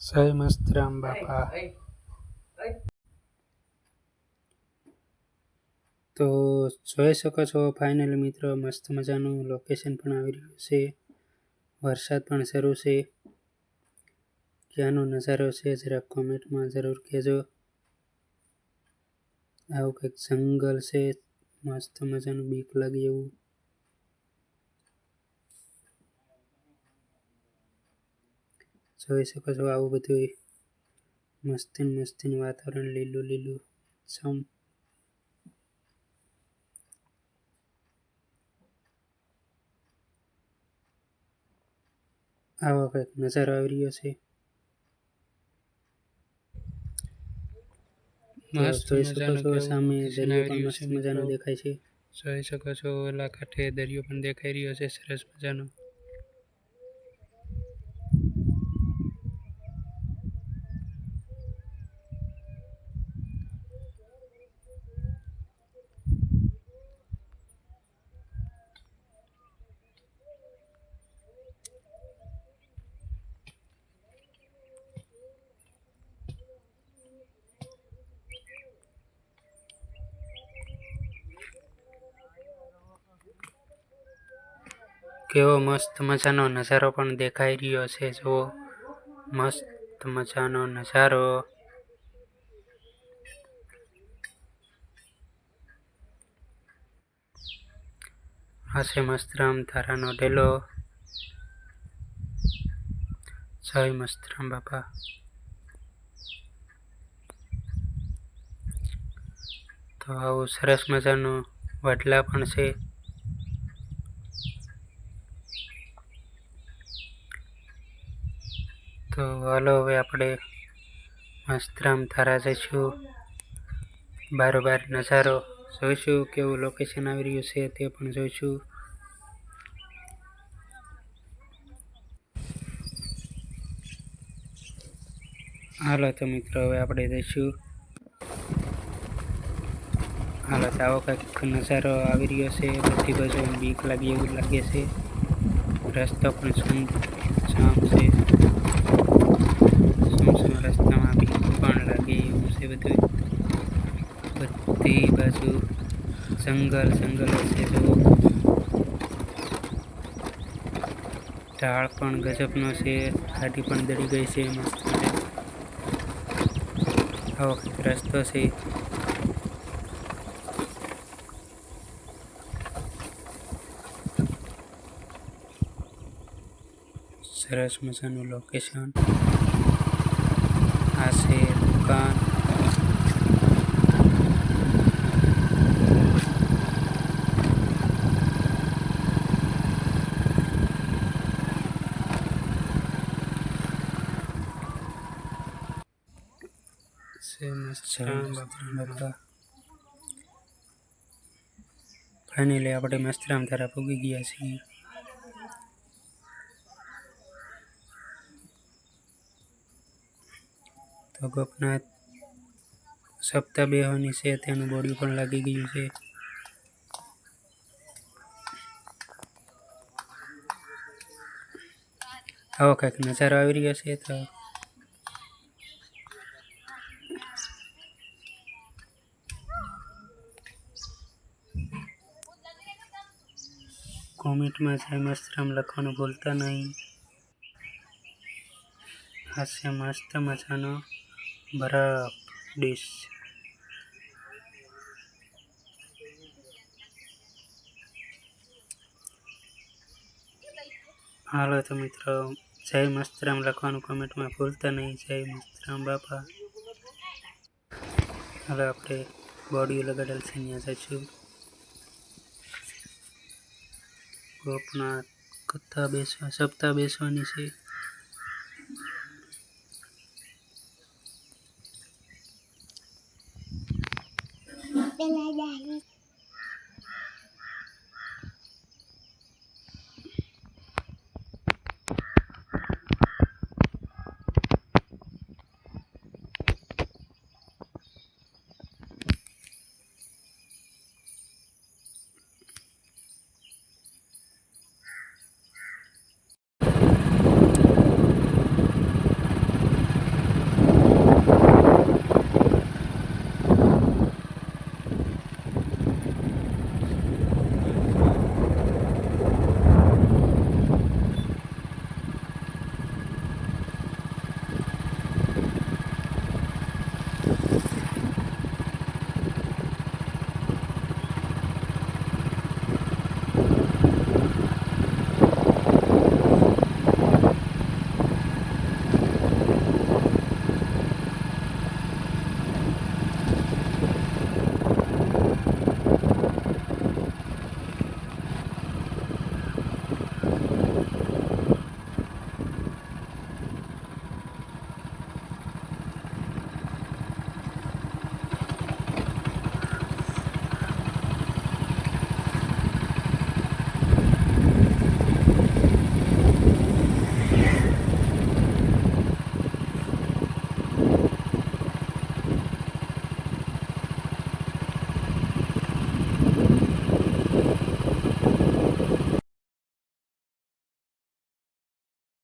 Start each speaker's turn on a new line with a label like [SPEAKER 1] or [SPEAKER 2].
[SPEAKER 1] જય મસ્તરામ બાપા તો જોઈ શકો છો ફાઇનલી મિત્રો મસ્ત મજાનું લોકેશન પણ આવી રહ્યું છે. વરસાદ પણ શરૂ છે. ક્યાંનો નજારો છે જરા કોમેન્ટમાં જરૂર કહેજો. આવું કંઈક જંગલ છે મસ્ત મજાનું બીક લાગે એવું. જોઈ શકો છો આવું બધું મસ્તી મસ્તીન વાતાવરણ લીલું લીલું છમ આવો કંઈક નજારો આવી રહ્યો છે. જોઈ શકો છો સામે દરિયો પણ મસ્ત મજાનો દેખાય છે.
[SPEAKER 2] જોઈ શકો છો ઓલા કાંઠે દરિયો પણ દેખાઈ રહ્યો છે સરસ મજાનો.
[SPEAKER 1] કેવો મસ્ત મજાનો નજારો પણ દેખાઈ રહ્યો છે, જુઓ. મસ્ત મજાનો નજારો. હશે મસ્તરામ તારાનો ડેલો જય મસ્તરામ બાપા. તો આવું સરસ મજાનું વડલા પણ છે. તો હાલો, હવે આપણે મસ્તરામ થારા જઈશું. બારોબાર નજારો જોઈશું, કેવું લોકેશન આવી રહ્યું છે તે પણ જોઈશું. હાલો તો મિત્રો, હવે આપણે જઈશું. હાલો તો આવો કંઈક નજારો આવી રહ્યો છે. બધી બાજુ બીક લાગી એવું લાગે છે. રસ્તો પણ સુમ જામ છે સુમસમ રસ્તામાં બીક પણ લાગે એવું છે બધું બધી બાજુ જંગલ જંગલ છે જો ઢાળ પણ ગજબનો છે ખાટી પણ દડી ગઈ છે, મસ્ત રસ્તો છે. સરસ મજાનું લોકેશન આ છે દુકાન. છે મસ્તરામ ફાઇનલી આપણે મસ્તરામ તારા પૂગી ગયા છીએ. તો ગોપનાથ સપ્તાહ બેહવાની છે તેનું બોડી પણ લાગી ગયું છે. આવો કંઈક નજારો આવી રહ્યો છે તો કોમેન્ટમાં જય મસ્તરામ લખવાનું ભૂલતા નહીં. છે મસ્ત મજાનો બરફ ડીશ હાલો તો મિત્રો જય મસ્તરામ લખવાનું કોમેન્ટમાં ભૂલતા નહીં જય મસ્તરામ બાપા. હવે આપણે બોડી લગાડેલ છે ત્યાં જઈશું. ગોપનાથ કથા બેસવા સપ્તાહ બેસવાની છે.
[SPEAKER 3] પેલા